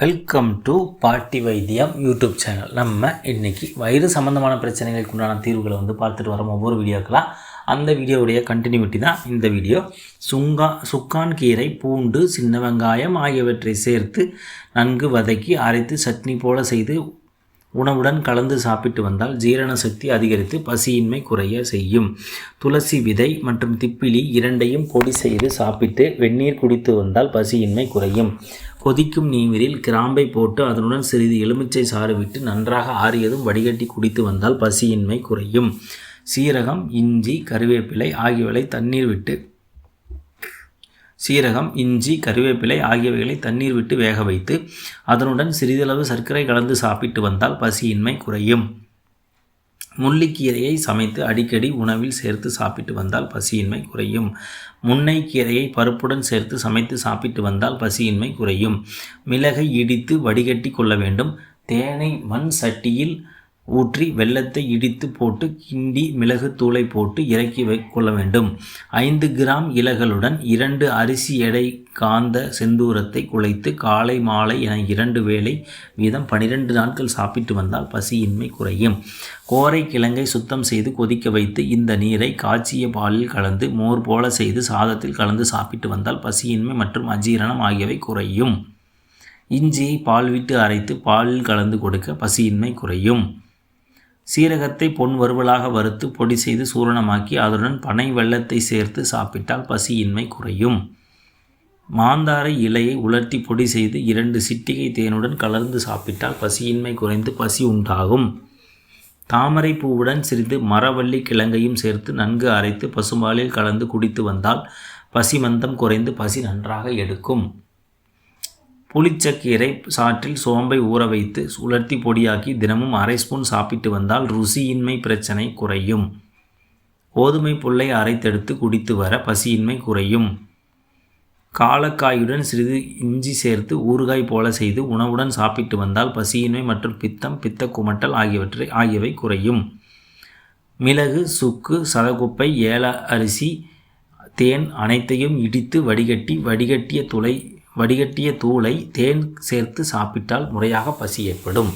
Welcome to பாட்டி வைத்தியம் YouTube channel நம்ம இன்றைக்கி வயிறு சம்மந்தமான பிரச்சனைகளுக்கு உண்டான தீர்வுகளை வந்து பார்த்துட்டு வரோம் ஒவ்வொரு வீடியோக்கெல்லாம். அந்த வீடியோவுடைய கண்டினியூட்டி தான் இந்த வீடியோ. சுங்கா சுக்கான் கீரை பூண்டு சின்ன வெங்காயம் ஆகியவற்றை சேர்த்து நன்கு வதக்கி அரைத்து சட்னி போல செய்து உணவுடன் கலந்து சாப்பிட்டு வந்தால் ஜீரண சக்தி அதிகரித்து பசியின்மை குறைய செய்யும். துளசி விதை மற்றும் திப்பிலி இரண்டையும் பொடி செய்து சாப்பிட்டு வெந்நீர் குடித்து வந்தால் பசியின்மை குறையும். கொதிக்கும் நீரில் கிராம்பை போட்டு அதனுடன் சிறிது எலுமிச்சை சாறு விட்டு நன்றாக ஆறியதும் வடிகட்டி குடித்து வந்தால் பசியின்மை குறையும். சீரகம் இஞ்சி கருவேப்பிலை ஆகியவை தண்ணீர் விட்டு சீரகம் இஞ்சி கருவேப்பிலை ஆகியவைகளை தண்ணீர் விட்டு வேக வைத்து அதனுடன் சிறிதளவு சர்க்கரை கலந்து சாப்பிட்டு வந்தால் பசியின்மை குறையும். முள்ளிக்கீரையை சமைத்து அடிக்கடி உணவில் சேர்த்து சாப்பிட்டு வந்தால் பசியின்மை குறையும். முன்னைக்கீரையை பருப்புடன் சேர்த்து சமைத்து சாப்பிட்டு வந்தால் பசியின்மை குறையும். மிளகை இடித்து வடிகட்டி கொள்ள வேண்டும். தேனை மண் சட்டியில் ஊற்றி வெள்ளத்தை இடித்து போட்டு கிண்டி மிளகு தூளை போட்டு இறக்கி வைக்கொள்ள கொள்ள வேண்டும். ஐந்து கிராம் இலைகளுடன் இரண்டு அரிசி எடை காந்த செந்தூரத்தை குலைத்து காலை மாலை என இரண்டு வேளை வீதம் பனிரெண்டு நாட்கள் சாப்பிட்டு வந்தால் பசியின்மை குறையும். கோரை கிழங்கை சுத்தம் செய்து கொதிக்க வைத்து இந்த நீரை காய்ச்சிய பாலில் கலந்து மோர் போல செய்து சாதத்தில் கலந்து சாப்பிட்டு வந்தால் பசியின்மை மற்றும் அஜீரணம் ஆகியவை குறையும். இஞ்சியை பால் விட்டு அரைத்து பாலில் கலந்து கொடுக்க பசியின்மை குறையும். சீரகத்தை பொன் வறுவலாக வறுத்து பொடி செய்து சூரணமாக்கி அதனுடன் பனை வெள்ளத்தை சேர்த்து சாப்பிட்டால் பசியின்மை குறையும். மாந்தாரை இலையை உலர்த்தி பொடி செய்து இரண்டு சிட்டிகை தேனுடன் கலந்து சாப்பிட்டால் பசியின்மை குறைந்து பசி உண்டாகும். தாமரை பூவுடன் சிறிது மரவள்ளி கிழங்கையும் சேர்த்து நன்கு அரைத்து பசும்பாலில் கலந்து குடித்து வந்தால் பசி மந்தம் குறைந்து பசி நன்றாக எடுக்கும். புளிச்சக்கீரை சாற்றில் சோம்பை ஊற வைத்து உலர்த்தி பொடியாக்கி தினமும் அரை ஸ்பூன் சாப்பிட்டு வந்தால் ருசியின்மை பிரச்சனை குறையும். கோதுமை புல்லை அரைத்தெடுத்து குடித்து வர பசியின்மை குறையும். காலக்காயுடன் சிறிது இஞ்சி சேர்த்து ஊறுகாய் போல செய்து உணவுடன் சாப்பிட்டு வந்தால் பசியின்மை மற்றும் பித்தம் பித்த குமட்டல் ஆகியவற்றை ஆகியவை குறையும். மிளகு சுக்கு சதகுப்பை ஏல அரிசி தேன் அனைத்தையும் இடித்து வடிகட்டி வடிகட்டிய துளை வடிகட்டிய தூளை தேன் சேர்த்து சாப்பிட்டால் முறையாக பசி ஏற்படும்.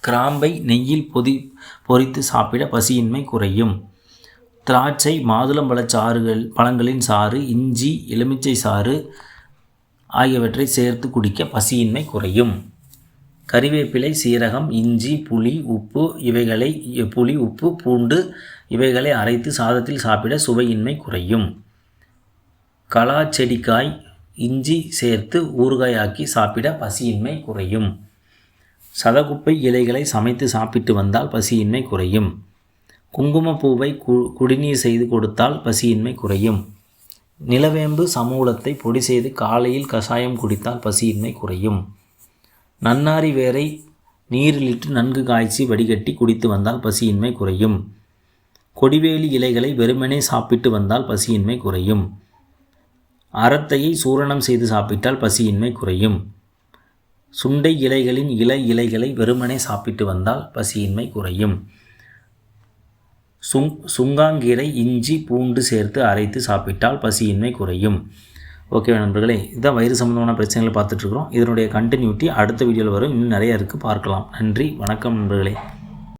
கிராம்பை நெய்யில் பொதி பொரித்து சாப்பிட பசியின்மை குறையும். திராட்சை மாதுளம்பழச் சாறுகள் பழங்களின் சாறு இஞ்சி எலுமிச்சை சாறு ஆகியவற்றை சேர்த்து குடிக்க பசியின்மை குறையும். கறிவேப்பிலை சீரகம் இஞ்சி புளி உப்பு இவைகளை புளி உப்பு பூண்டு இவைகளை அரைத்து சாதத்தில் சாப்பிட சுவையின்மை குறையும். கலா செடிக்காய் இஞ்சி சேர்த்து ஊறுகாயாக்கி சாப்பிட பசியின்மை குறையும். சதகுப்பை இலைகளை சமைத்து சாப்பிட்டு வந்தால் பசியின்மை குறையும். குங்குமப்பூவை கு குடிநீர் செய்து கொடுத்தால் பசியின்மை குறையும். நிலவேம்பு சமூலத்தை பொடி செய்து காலையில் கஷாயம் குடித்தால் பசியின்மை குறையும். நன்னாரி வேரை நீரிலிட்டு நன்கு காய்ச்சி வடிகட்டி குடித்து வந்தால் பசியின்மை குறையும். கொடிவேலி இலைகளை வெறுமனே சாப்பிட்டு வந்தால் பசியின்மை குறையும். அறத்தையை சூரணம் செய்து சாப்பிட்டால் பசியின்மை குறையும். சுண்டை இலைகளின் இலை இலைகளை வெறுமனே சாப்பிட்டு வந்தால் பசியின்மை குறையும். சுங் சுங்காங்கீரை இஞ்சி பூண்டு சேர்த்து அரைத்து சாப்பிட்டால் பசியின்மை குறையும். ஓகே நண்பர்களே இதுதான் வயிறு சம்மந்தமான பிரச்சனைகளை பார்த்துட்ருக்குறோம் இதனுடைய கண்டினியூட்டி அடுத்த வீடியோவில் வரும். இன்னும் நிறைய இருக்குது பார்க்கலாம். நன்றி வணக்கம் நண்பர்களே.